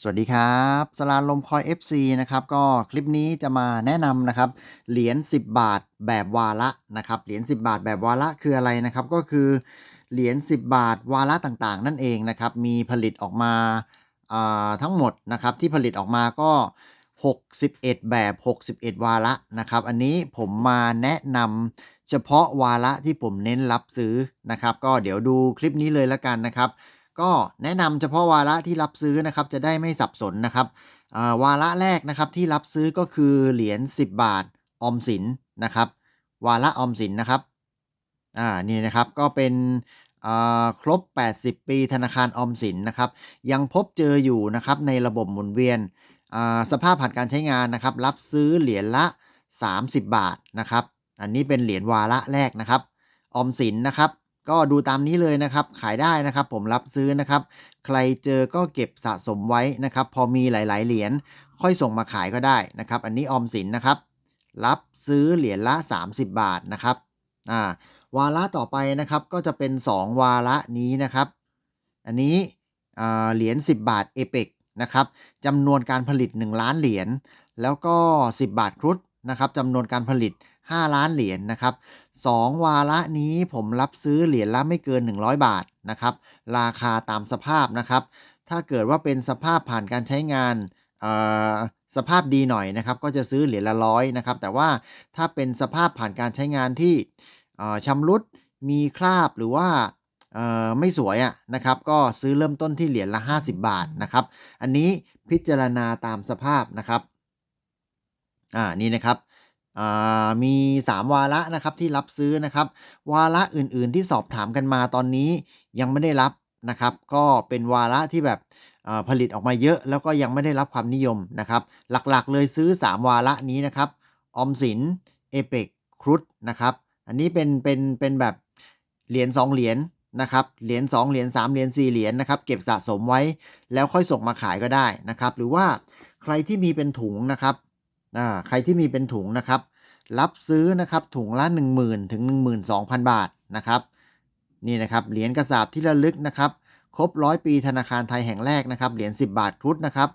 สวัสดีครับสลานลมคอย FC นะครับก็คลิปนี้จะมาแนะนำนะครับเหรียญ10 บาทแบบวาระนะครับเหรียญ10 บาทแบบวาระคืออะไรนะครับ ก็คือเหรียญ10 บาทวาระต่างๆ นั่นเองนะครับมีผลิตออกมาทั้งหมดนะครับที่ผลิตออกมาก็ 61 แบบ 61 วาระนะครับ อันนี้ผมมาแนะนำเฉพาะวาระที่ผมเน้นรับซื้อนะครับ ก็เดี๋ยวดูคลิปนี้เลยละกันนะครับ ก็แนะนำเฉพาะวาระที่รับซื้อนะครับจะได้ไม่สับสนนะครับวาระแรกนะครับที่รับซื้อก็คือเหรียญ10 บาทออมสินนะครับ วาระออมสินนะครับอ่านี่นะครับก็เป็นครบ 80 ปีธนาคารออมสินนะครับ ยังพบเจออยู่นะครับในระบบหมุนเวียนสภาพผ่านการใช้งานนะครับ รับซื้อเหรียญละ 30 บาทนะครับ อันนี้เป็นเหรียญวาระแรกนะครับ ออมสินนะครับ ก็ดูตามนี้เลยนะครับ ขายได้นะครับ ผมรับซื้อนะครับ ใครเจอก็เก็บสะสมไว้นะครับ พอมีหลาย ๆ เหรียญค่อยส่งมาขายก็ได้นะครับ อันนี้ออมสินนะครับ รับซื้อเหรียญละ 30 บาทนะครับอ่าวาระต่อไปนะครับก็จะเป็น 2 วาระนี้นะครับ อันนี้เหรียญ10 บาทเอเปกนะครับจำนวนการผลิต 1 ล้านเหรียญแล้วก็ 10 บาทครุฑนะครับจำนวนการผลิต 5 ล้านเหรียญนนะครับ 2 วาระนี้ผมรับซื้อเหรียญละไม่เกิน 100 บาทนะครับ ราคาตามสภาพนะครับ ถ้าเกิดว่าเป็นสภาพผ่านการใช้งานสภาพดีหน่อยนะครับ ก็จะซื้อเหรียญละร้อยนะครับ แต่ว่าถ้าเป็นสภาพผ่านการใช้งานที่ชำรุดมีคราบหรือว่าไม่สวยอะนะครับ ก็ซื้อเริ่มต้นที่เหรียญละ 50 บาทนะครับ อันนี้พิจารณาตามสภาพนะครับ อ่านี่นะครับ มี 3 วาระนะครับที่รับซื้อนะครับ วาระอื่นๆที่สอบถามกันมาตอนนี้ยังไม่ได้รับนะครับ ก็เป็นวาระที่แบบผลิตออกมาเยอะ แล้วก็ยังไม่ได้รับความนิยมนะครับ หลักๆเลยซื้อ 3 วาระนี้นะครับออมสินเอเปกครุฑนะครับ อันนี้เป็นเป็นเป็นแบบเหรียญ2เหรียญนะครับเหรียญ2เหรียญ3เหรียญ4เหรียญนะครับเก็บสะสมไว้แล้วค่อยส่งมาขายก็ได้นะครับ หรือว่าใครที่มีเป็นถุงนะครับ อ่าใครที่มีเป็นถุงนะครับ รับซื้อนะครับถุงละ 10,000 ถึง 12,000 บาทนะครับนี่นะครับเหรียญกระสาบที่ระลึกนะครับ ครบร้อยปีธนาคารไทยแห่งแรกนะครับเหรียญ10 บาทครุฑนะครับ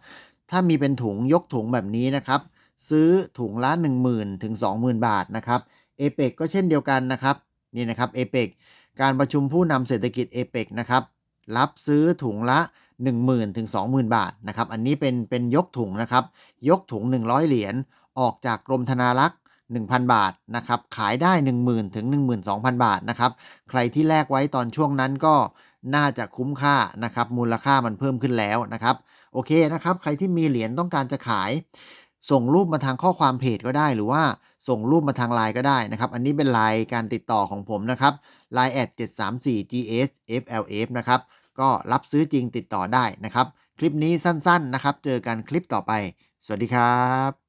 ถ้ามีเป็นถุงยกถุงแบบนี้นะครับ ซื้อถุงละ10,000 ถึง 20,000 บาทนะครับเอเปกก็เช่นเดียวกันนะครับนี่นะครับเอเปกการประชุมผู้นำเศรษฐกิจเอเปกนะครับรับซื้อถุงละ 10,000ถึง20,000 บาทนะครับอันนี้เป็นเป็นยกถุงนะครับยกถุง 100 เหรียญออกจากกรมธนารักษ์1,000 บาทนะครับขายได้ 10,000ถึง12,000 บาทนะครับใครที่แลกไว้ตอนช่วงนั้นก็น่าจะคุ้มค่านะครับมูลค่ามันเพิ่มขึ้นแล้วนะครับโอเคนะครับใครที่มีเหรียญต้องการจะขาย ส่งรูปมาทางข้อความเพจก็ได้หรือว่าส่งรูปมาทางไลน์ก็ได้นะครับ อันนี้เป็นไลน์การติดต่อของผมนะครับ line at 734 gs flf นะครับ ก็รับซื้อจริงติดต่อได้นะครับ คลิปนี้สั้นๆนะครับ เจอกันคลิปต่อไป สวัสดีครับ